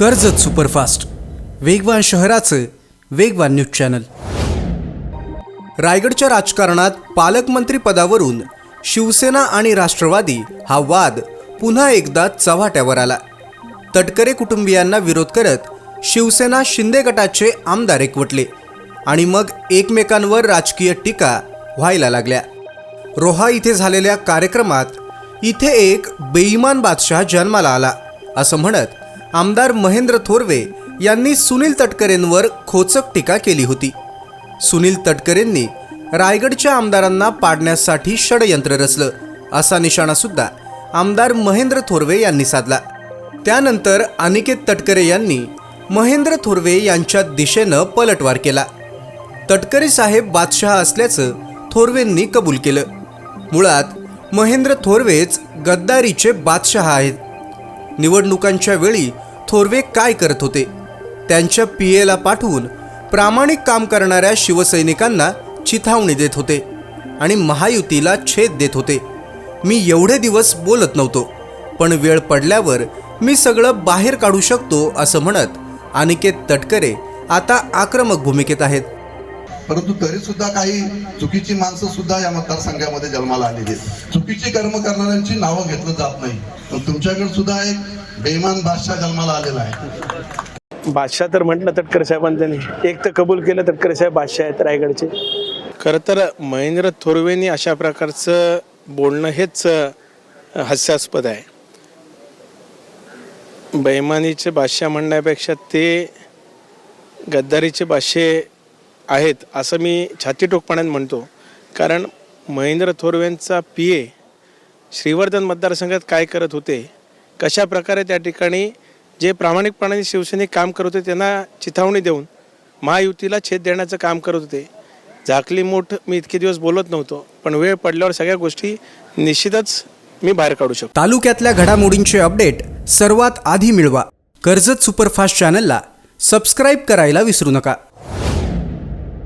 Karjat superfast. वेगवान शहराचं वेगवान न्यूज चॅनल. रायगडच्या राजकारणात पालकमंत्री पदावरून शिवसेना आणि राष्ट्रवादी हा वाद पुन्हा एकदा चव्हाट्यावर आला. तटकरे कुटुंबियांना विरोध करत शिवसेना शिंदे गटाचे आमदार एकवटले आणि मग एकमेकांवर राजकीय टीका व्हायला लागल्या. रोहा इथे झालेल्या कार्यक्रमात इथे एक बेईमान बादशाह जन्माला आला असं म्हणत आमदार महेंद्र थोरवे यांनी सुनील तटकरेंवर खोचक टीका केली होती. सुनील तटकरेंनी रायगडच्या आमदारांना पाडण्यासाठी षडयंत्र रचलं असा निशाणासुद्धा आमदार महेंद्र थोरवे यांनी साधला. त्यानंतर अनिकेत तटकरे यांनी महेंद्र थोरवे यांच्या दिशेनं पलटवार केला. तटकरे साहेब बादशहा असल्याचं थोरवेंनी कबूल केलं. मुळात महेंद्र थोरवेच गद्दारीचे बादशहा आहेत. निवडणुकांच्या वेळी थोरवे काय करत होते? त्यांच्या पी एला पाठवून प्रामाणिक काम करणाऱ्या शिवसैनिकांना चिथावणी देत होते आणि महायुतीला छेद देत होते. मी एवढे दिवस बोलत नव्हतो पण वेळ पडल्यावर मी सगळं बाहेर काढू शकतो असं म्हणत अनिकेत तटकरे आता आक्रमक भूमिकेत आहेत. परंतु तरी सुद्धा काही चुकीची माणसं सुद्धा या मतदारसंघामध्ये जन्माला आलेली आहेत. चुकीची कर्म करणाऱ्यांची नावं घेतलं जात नाही. पण तुमच्याकडे सुद्धा एक बेईमान बादशाह जन्माला आलेला आहे. बादशाह तर म्हटलं तटकरे साहेबांनी त्यांनी एक तर कबूल केलं तटकरे साहेब बादशाह आहेत रायगडचे. खरं तर महेंद्र थोरवेंनी अशा प्रकारचं बोलणं हेच हास्यास्पद आहे. बैमानीचे बादशाह म्हणण्यापेक्षा ते गद्दारीचे बादशे आहेत असं मी छाती टोकपणाने म्हणतो. कारण महेंद्र थोरवेंचा पी ए श्रीवर्धन मतदारसंघात काय करत होते कशा प्रकारे त्या ठिकाणी जे प्रामाणिकपणाने शिवसैनिक काम करत होते त्यांना चिथावणी देऊन महायुतीला छेद देण्याचं काम करत होते. झाकली मोठ मी इतके दिवस बोलत नव्हतो पण वेळ पडल्यावर सगळ्या गोष्टी निश्चितच मी बाहेर काढू शकतो. तालुक्यातल्या घडामोडींचे अपडेट सर्वात आधी मिळवा. कर्जत सुपरफास्ट चॅनलला सबस्क्राईब करायला विसरू नका.